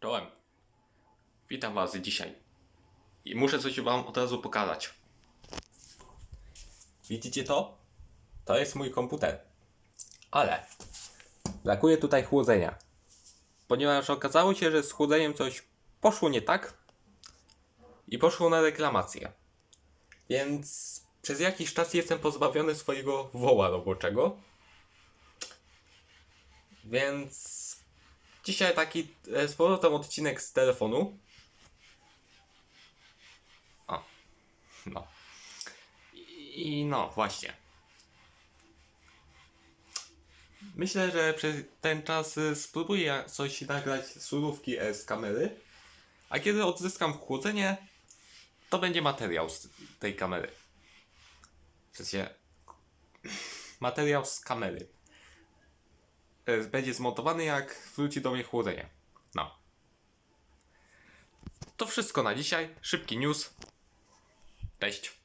Czołem. Witam Was dzisiaj. I muszę coś Wam od razu pokazać. Widzicie to? To jest mój komputer. Ale brakuje tutaj chłodzenia. Ponieważ okazało się, że z chłodzeniem coś poszło nie tak i poszło na reklamację. Więc przez jakiś czas jestem pozbawiony swojego woła roboczego. Więc dzisiaj taki e, z powrotem odcinek z telefonu. O, no. I, no, właśnie. Myślę, że przez ten czas y, spróbuję coś nagrać z surówki e, z kamery. A kiedy odzyskam chłodzenie, to będzie materiał z tej kamery. W sensie materiał z kamery. E, Będzie zmontowany jak wróci do mnie chłodzenie. No. To wszystko na dzisiaj. Szybki news. Cześć.